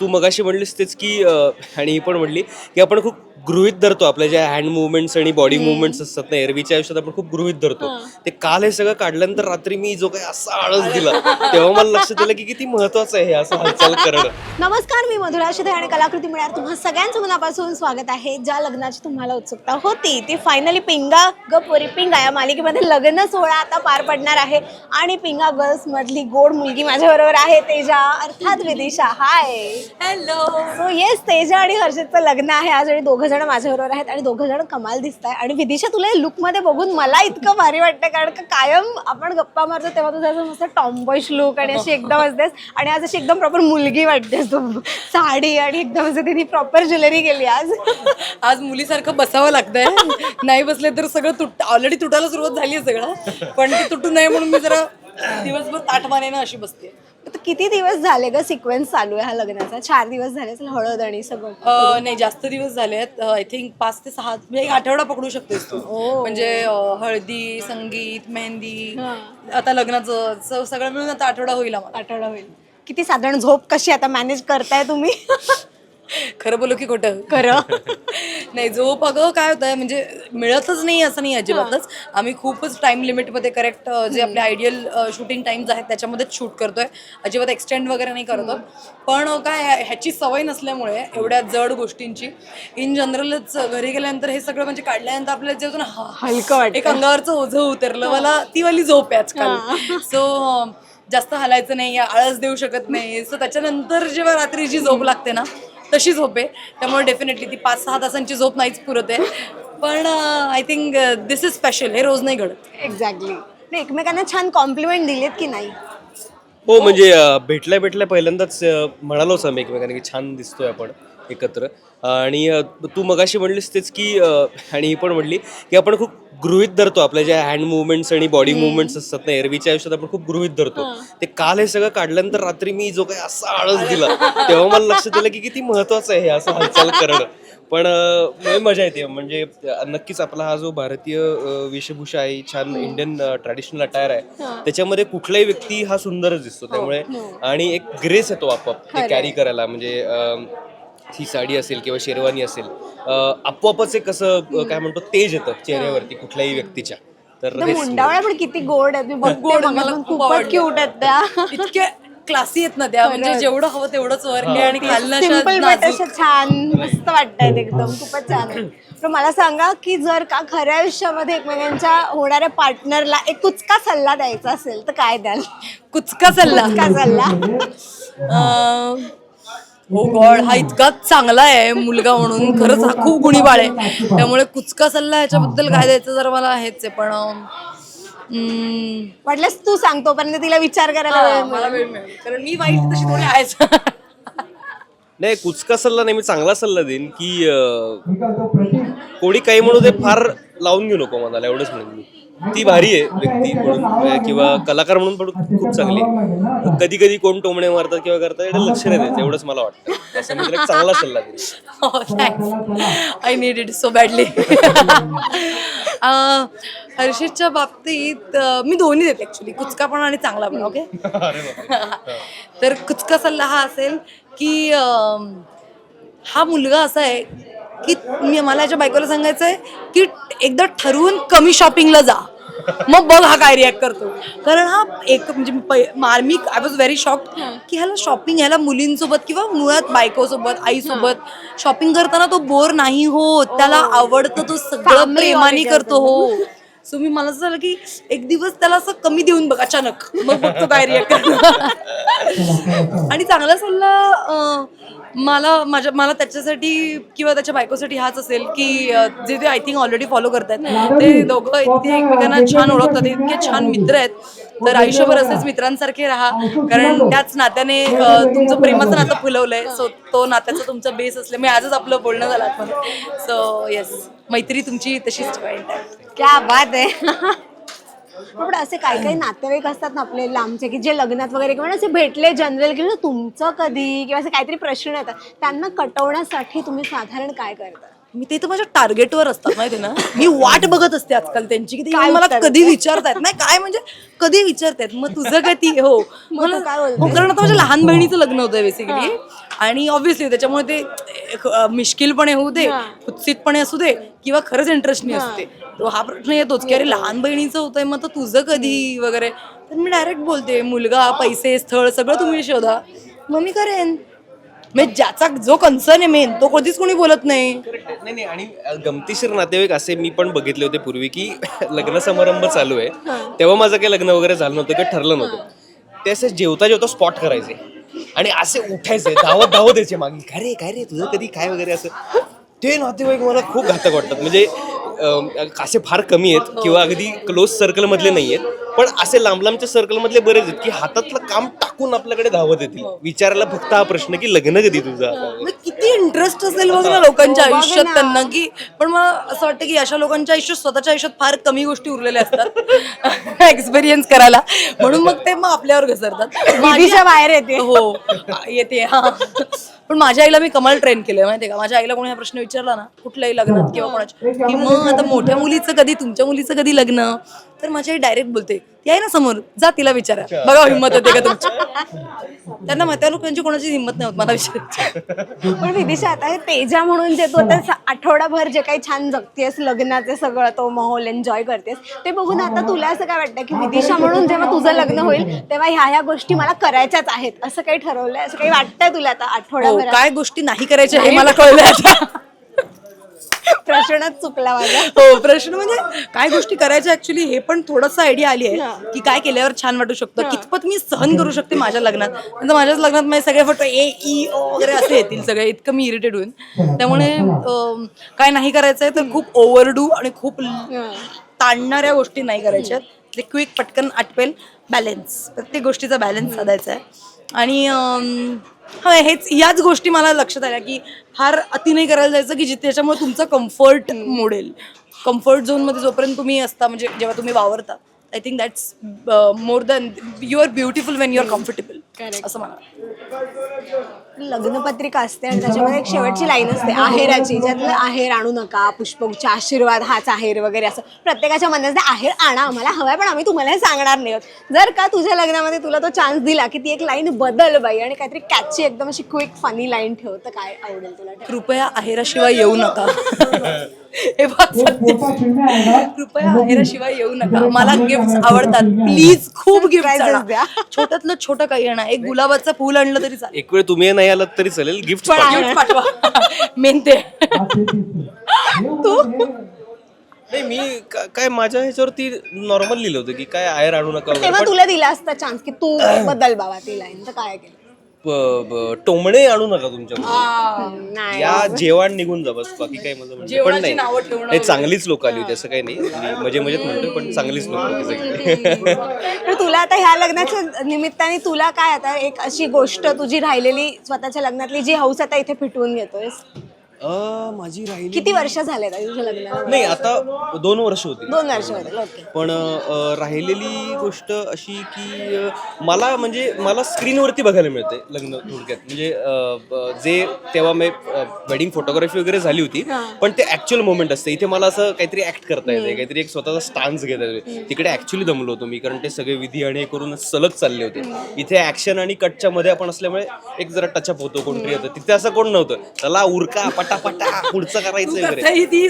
तू मगाशी म्हणलीस तेच की आणि ही पण म्हणली की आपण खूप गृहित धरतो. आपल्या ज्या हँड मुवमेंट्स आणि बॉडी मुवमेंट्स असतात ना एरवीच्या आयुष्यात आपण खूप गृहित धरतो. ते काल हे सगळं काढल्यानंतर रात्री मी जो काही असा आळस दिला तेव्हा मला लक्षात आलं की किती महत्वाचं आहे हे असं हालचाल करणं. नमस्कार मी मधुरा शिधे आणि कलाकृती मिळणार तुम्हा सगळ्यांचं मनापासून स्वागत आहे. ज्या लग्नाची तुम्हाला उत्सुकता होती ती फायनली पिंगा ग पोरी पिंगा या मालिकेमध्ये लग्न सोहळा आता पार पडणार आहे. आणि पिंगा गर्ल्स मधली गोड मुलगी माझ्याबरोबर आहे तेजा. अर्थात Vidisha. Hi hello yes Teja आणि हर्षदचं लग्न आहे आज आणि दोघं जण माझ्याबरोबर आहेत आणि दोघं जण कमाल दिसत आहे आणि विदिशा तुला लुकमध्ये बघून मला इतकं भारी वाटतं कारण का कायम आपण गप्पा मारतो तेव्हा तुझा असं मस्त टॉम्बॉइश लुक आणि अशी एकदम असतेस. आणि आज अशी एकदम प्रॉपर मुलगी वाटतेस तू. साडी आणि एकदम असं तिने प्रॉपर ज्वेलरी केली आज. आज मुलीसारखं बसावं लागतंय. नाही बसले तर सगळं तुट ऑलरेडी तुटायला सुरुवात झाली आहे सगळं. पण ती तुटू नये म्हणून मी जरा दिवसभर ताटमानेनं अशी बसते किती दिवस झाले ग सिक्वेन्स चालू आहे हा लग्नाचा? चार दिवस झाले असेल हळद आणि सगळं. अं, नाही जास्त दिवस झाले आहेत. आय थिंक पाच ते सहा म्हणजे एक आठवडा पकडू शकतेस तू. म्हणजे अं, हळदी संगीत मेहंदी आता लग्नाचं स- सगळं मिळून आता आठवडा होईल आम्हाला. आठवडा होईल. किती साधारण झोप कशी आता मॅनेज करताय तुम्ही? खरं बोलू की खोटं? खरं. नाही झोप अगं काय होतं म्हणजे मिळतच नाही असं नाही अजिबातच. आम्ही खूपच टाइम लिमिटमध्ये करेक्ट जे आपले आयडियल शूटिंग टाइम्स आहेत त्याच्यामध्येच शूट करतोय. अजिबात एक्सटेंड वगैरे नाही करत. पण काय ह्याची सवय नसल्यामुळे एवढ्या जड गोष्टींची इन जनरलच घरी गेल्यानंतर हे सगळं म्हणजे काढल्यानंतर आपल्याला जे होतं ना हा हलकं वाटतं. एक अंगावरचं ओझं उतरलं. मला ती वाली झोप आहे आजकाल. सो जास्त हलायचं नाही आळस देऊ शकत नाही. सो त्याच्यानंतर जेव्हा रात्रीची झोप लागते ना तशी झोप आहे. त्यामुळे डेफिनेटली ती पाच सहा तासांची झोप नाहीच पुरत आहे. पण I think this is special हे रोज नाही घडत. एक्झॅक्टली नाही एकमेकांना छान कॉम्प्लिमेंट दिलेत की नाही? हो म्हणजे अं, भेटल्या भेटल्या पहिल्यांदाच अं, म्हणालोच आम्ही एकमेकांना की छान दिसतोय आपण. एकत्र. आणि तू मगाशी म्हणलीस तेच की आणि ही पण म्हणली की आपण खूप गृहित धरतो आपल्या ज्या हँड मुवमेंट्स आणि बॉडी मुवमेंट्स असतात ना एरवीच्या आयुष्यात आपण खूप गृहित धरतो. ते काल हे सगळं काढल्यानंतर रात्री मी जो काही असा आळस दिला तेव्हा मला लक्षात आलं की किती महत्वाचं आहे हे असं हालचाल करणं. पण मजा येते. म्हणजे नक्कीच आपला हा जो भारतीय वेशभूषा आहे छान इंडियन ट्रॅडिशनल अटायर आहे त्याच्यामध्ये कुठलाही व्यक्ती हा सुंदरच दिसतो. त्यामुळे आणि एक ग्रेस येतो आपोआप ते कॅरी करायला. म्हणजे ही साडी असेल किंवा शेरवानी असेल आपोआपच एक अं, काय म्हणतो तेज येतं चेहऱ्यावरती कुठल्याही व्यक्तीच्या. तर मुंडावळ्या पण किती गोड आहेत. मी गोड, मला मगापासून खूप खूपच. क्यूट आहेत त्या. इतके क्लासी आहेत ना त्या. म्हणजे जेवढं हवं तेवढंच वरले आणि छान मस्त वाटतायत एकदम. खूपच छान. तर मला सांगा की जर का खऱ्या आयुष्यामध्ये एकमेकांच्या होणाऱ्या पार्टनरला एक कुचका सल्ला द्यायचा असेल तर काय द्याल? कुचका सल्ला. का सल्ला. हो गॉड हा इतका चांगला आहे मुलगा म्हणून. खरंच हा खूप गुणी बाळ आहे. त्यामुळे कुचका सल्ला ह्याच्याबद्दल काय द्यायचं जर मला हेच आहे पण अं, वाटल्यास तू सांग तोपर्यंत तिला विचार करायला वेळ हा, मिळेल. मला वेळ मिळेल. कारण मी वाईट तशी थोडी आहेच नाही कुचका सल्ला नाही मी चांगला सल्ला देईन की अं, कोणी काही म्हणू दे फार लावून घेऊ नको मनाला एवढंच म्हणेन मी. ती भारी आहे व्यक्ती म्हणून किंवा कलाकार म्हणून पण खूप चांगली आहे. कधी कधी कोण टोमणे मारतात किंवा करतात एवढं लक्ष नाही द्यायचं एवढंच मला वाटतं. असं मी चांगला सल्ला I need it so badly हर्षदच्या बाबतीत मी दोन्ही देते ऍक्च्युली कुचका पण आणि चांगला पण ओके तर कुचका सल्ला हा असेल की हा मुलगा असा आहे की मी मला याच्या बायकोला सांगायचं आहे की एकदा ठरवून कमी शॉपिंगला जा. मग बघ हा काय रिॲक्ट करतो. कारण हा एक म्हणजे पै- मा- मी आय वॉज व्हेरी शॉक्ड की ह्याला शॉपिंग ह्याला मुलींसोबत किंवा मुळात बायकोसोबत आईसोबत शॉपिंग करताना तो बोर नाही होत. त्याला आवडतं तो सगळं प्रेमाने करतो हो. सो मी मला असं झालं की एक दिवस त्याला असं कमी देऊन बघ अचानक. मग बघतो काय रिॲक्ट आणि चांगला सल्ला मला माझ्या मला त्याच्यासाठी किंवा त्याच्या बायकोसाठी हाच असेल की जे ते आय थिंक ऑलरेडी फॉलो करतात ते दोघं इतके एकमेकांना छान ओळखतात इतके छान मित्र आहेत. तर आयुष्यभर असेच मित्रांसारखे राहा. कारण त्याच नात्याने तुमचं प्रेमाचं नातं फुलवलंय. सो तो नात्याचा तुमचा बेस असल्यामुळे आजच आपलं बोलणं झालं आतमध्ये. सो येस मैत्री तुमची तशीच क्या बात आहे. पण असे काही काही नातेवाईक असतात ना आपले लांबचे की जे लग्नात वगैरे किंवा असे भेटले जनरल की तुमचं कधी? किंवा असे काहीतरी प्रश्न येतात. त्यांना कटवण्यासाठी तुम्ही साधारण काय करता? मी ते तर माझ्या टार्गेटवर असतात माहिती ना. मी वाट बघत असते आजकाल त्यांची की ते काय मला उत्तर कधी विचारतायत? नाही काय म्हणजे कधी विचारतायत? मग तुझं कधी हो. मला काय बोलते? हो कारण आता माझ्या लहान बहिणीचं लग्न होतं बेसिकली आणि ऑब्व्हियसली त्याच्यामुळे ते मिश्किलपणे होऊ दे कुत्सितपणे असू दे किंवा खरंच इंटरेस्ट नाही असू दे तो हा प्रश्न येतोच की अरे लहान बहिणीचं होतंय मग तर तुझं कधी वगैरे? तर मी डायरेक्ट बोलते मुलगा पैसे स्थळ सगळं तुम्ही शोधा. मग मी करेन. म्हणजे ज्याचा जो कन्सर्न आहे मेन तो कधीच कोणी बोलत नाही. नाही नाही आणि गमतीशीर नातेवाईक असे मी पण बघितले होते पूर्वी की लग्न समारंभ चालू आहे. तेव्हा माझं काही लग्न वगैरे झालं नव्हतं काही ठरलं नव्हतं. ते असे जेवता जेवता स्पॉट करायचे. आणि असे उठायचे धावत धावत यायचे मागे. काय रे काय रे तुझं कधी काय वगैरे असं? ते नातेवाईक मला खूप घातक वाटतात. म्हणजे असे फार कमी आहेत किंवा अगदी क्लोज सर्कल मधले नाही आहेत पण असे लांब लांबच्या सर्कल मधले बरेच आहेत की हातातलं काम टाकून आपल्याकडे धावत येतील. विचारायला फक्त हा प्रश्न की लग्न कधी तुझं. मग किती इंटरेस्ट असेल बघ ना लोकांच्या आयुष्यात त्यांना की पण मग असं वाटतं की अशा लोकांच्या आयुष्यात स्वतःच्या आयुष्यात फार कमी गोष्टी उरलेल्या असतात. एक्सपिरियन्स करायला. म्हणून मग ते मग आपल्यावर घसरतात. बाहेर येते. हो. येते हा. पण माझ्या आईला मी कमाल ट्रेन केलंय माहितीये का? माझ्या आईला कोणी हा प्रश्न विचारला ना कुठल्याही लग्नात किंवा कोणाच्या की मग आता मोठ्या मुलीचं कधी तुमच्या मुलीचं कधी लग्न? तर माझी आई डायरेक्ट बोलते आहे ना समोर. जा तिला विचारा. बघा हिंमत होते का तुमची. त्यांना म्हात्या लोकांची कोणाची हिंमत नाही होत मला विचारायची. पण विदिशा आता हे तेजा म्हणून जे तू आता आठवडाभर जे काही छान जगतेस लग्नाचे सगळं तो माहोल एन्जॉय करतेस ते बघून आता तुला असं काय वाटतं की विदिशा म्हणून जेव्हा तुझं लग्न होईल तेव्हा ह्या ह्या गोष्टी मला करायच्याच आहेत असं काही ठरवलंय असं काही वाटतंय तुला आता हो, आठवडाभर काय गोष्टी नाही करायच्या हे मला कळलं आता. प्रश्नच चुकला माझा. हो प्रश्न म्हणजे काय गोष्टी करायच्या ऍक्च्युली हे पण थोडस आयडिया आली आहे की काय केल्यावर छान वाटू शकतं. कितपत मी सहन करू शकते माझ्या लग्नात. नंतर माझ्याच लग्नात माझे सगळे फोटो ए ई ओ वगैरे असे येतील सगळे इतकं मी इरिटेट होईन. त्यामुळे काय नाही करायचंय तर खूप ओव्हरडू आणि खूप ताणणाऱ्या गोष्टी नाही करायच्या ते क्विक पटकन आटपेल. बॅलन्स प्रत्येक गोष्टीचा बॅलन्स साधायचा आहे. आणि हा हेच याच गोष्टी मला लक्षात आल्या की फार अति नाही करायला जायचं की जिथे त्याच्यामुळे तुमचं कम्फर्ट मोडेल. कम्फर्ट झोनमध्ये जोपर्यंत तुम्ही असता म्हणजे जेव्हा तुम्ही वावरता I think that's more than you are beautiful when you are comfortable असं मला. लग्नपत्रिका असते आणि त्याच्यामध्ये एक शेवटची लाईन असते आहेराची ज्यातलं आहेर आणू नका पुष्पगुच्छ आशीर्वाद हाच आहेर वगैरे असं. प्रत्येकाच्या मनात असते, आहेर आणा आम्हाला हवाय पण आम्ही तुम्हाला हे सांगणार नाही. आहोत जर का तुझ्या लग्नामध्ये तुला तो चान्स दिला की ती एक लाईन बदल बाई आणि काहीतरी कॅची एकदम अशी क्विक फनी लाईन ठेव तर काय आवडेल तुला कृपया आहेराशिवाय येऊ नका. हे. कृपया आहेराशिवाय येऊ नका. मला गिफ्ट आवडतात. प्लीज खूप गिफ्ट द्या. छोट्यातलं छोटं काही येणार एक गुलाबाचं फुल आणलं तरी चालेल. एक वेळ तुम्ही नाही आलात तरी चालेल. गिफ्ट पाठवा. मेन ते. नाही मी का- काय माझ्या ह्याच्यावरती नॉर्मल लिहिलं होतं की काय आयर आणू नका वगैरे. तेव्हा तुला दिला असता चान्स की तू बदल बाबा ती लाईन तर काय केलं? प- ब- टोमणे आणू नका तुमच्या नाही. या जेवण निघून जा बस बाकी काही माझं म्हणजे पण नाही. नावं ठेवणं नाही चांगलीच लोक आली होती असं काही नाही. मी मजे मजेत म्हणतोय पण चांगलीच लोक होती सगळी. तर तुला आता ह्या लग्नाच्या निमित्ताने तुला काय आता एक अशी गोष्ट तुझी राहिलेली स्वतःच्या लग्नातली जी हौस आता इथे फिटवून घेतोयस? अं, माझी राहिली किती वर्ष झाले तुझ्या लग्नाला? नाही आता दोन वर्ष होती. दोन वर्ष होते ओके. पण अ, राहिलेली गोष्ट अशी की अ, मला म्हणजे मला स्क्रीनवरती बघायला मिळते लग्न थोडक्यात. म्हणजे अ, ब- जे तेव्हा मी वेडिंग फोटोग्राफी वगैरे झाली होती पण ते ऍक्च्युअल मोमेंट असते. इथे मला असं काहीतरी ऍक्ट करता येते काहीतरी एक स्वतःचा स्टान्स घेता येते तिकडे ऍक्च्युली दमलो होतो मी कारण ते सगळे विधी आणि हे करून सलग चालले होते. इथे ऍक्शन आणि कटच्या मध्ये आपण असल्यामुळे एक जरा टचअप होतो कोणतरी होतं. तिथे असं कोण नव्हतं. चला उरका पटापटा पुढचं करायचं वगैरे.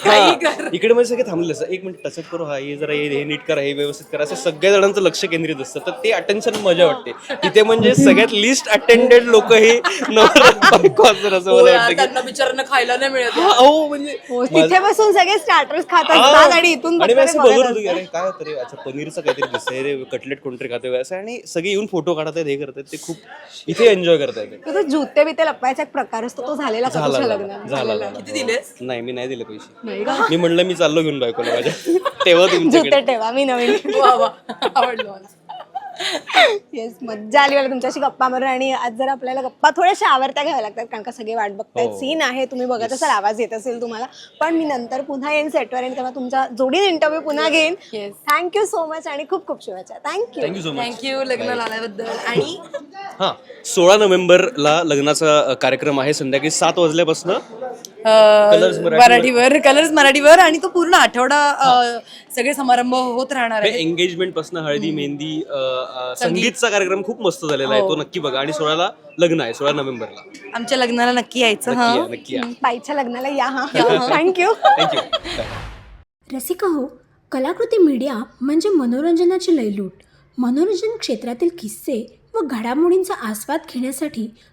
हा. इकडे म्हणजे सगळे थांबले असं एक मिनिट टचअप करू हा हे जरा हे हे नीट करा हे व्यवस्थित करा असं सगळ्या जणांचं लक्ष केंद्रित असतं. तर ते अटेन्शन मजा वाटते. तिथे म्हणजे सगळ्यात लिस्ट अटेंडेड लोक हे नवरा बायको असतात असं मला वाटतं की त्यांना बिचारांना खायला नाही मिळत. हा, हो म्हणजे हो, तिथे बसून सगळे स्टार्टर्स खात हा. असतात आणि इथून आणि मी फक्त असं ते बघत बघत होतो की अरे काय होतं रे अच्छा पनीरचं काहीतरी दिसतंय रे कटलेट कोणतरी खाते असं. आणि सगळे येऊन फोटो काढत आहेत हे करतात ते खूप इथे एन्जॉय करतायत. असतात. तो जुते बिते लपवायचा एक प्रकार असतो तो झालेला का झाला तुझ्या झाला लग्नात. झाला. झाला. किती दिलेस? नाही मी नाही दिले पैसे. मी म्हणलं मी चाललो घेऊन बायकोला माझ्या. तेव्हा तुमच्याकडे जुते ठेवा मी नवीन. वा वा. आवडलं मला. येस मज्जा आली मला तुमच्याशी गप्पा मारून आणि आज जर आपल्याला गप्पा थोड्याशा आवडत्या घ्याव्या लागतात कारण का सगळे वाट बघतायत. हो. सीन आहे तुम्ही बघत असाल आवाज येत असेल तुम्हाला. पण मी नंतर पुन्हा येईन सेटवर आणि तेव्हा तुमचा जोडीन इंटरव्ह्यू पुन्हा घेईन. Yes. थँक्यू सो मच आणि खूप खूप शुभेच्छा. Thank you thank you so much thank you लग्नाला आल्याबद्दल आणि हां सोळा नोव्हेंबरला लग्नाचा अ, कार्यक्रम आहे. संध्याकाळी सात वाजल्यापासून Colours मराठीवर. मराठीवर कलर्स मराठीवर आणि तो पूर्ण आठवडा अ, सगळे समारंभ होत राहणार आहे एंगेजमेंटपासून हळदी मेहंदी अ, अ, संगीतचा कार्यक्रम खूप मस्त झालेला आहे तो नक्की बघा. आणि सोळाला लग्न आहे सोळा नोव्हेंबरला. आमच्या लग्नाला नक्की यायचं हा. नक्की या, नक्की या. बाईच्या लग्नाला या हा. थँक्यू थँक्यू रसिका हो कलाकृती मीडिया म्हणजे मनोरंजनाची लयलूट. मनोरंजन क्षेत्रातील किस्से व घडामोडींचा आस्वाद घेण्यासाठी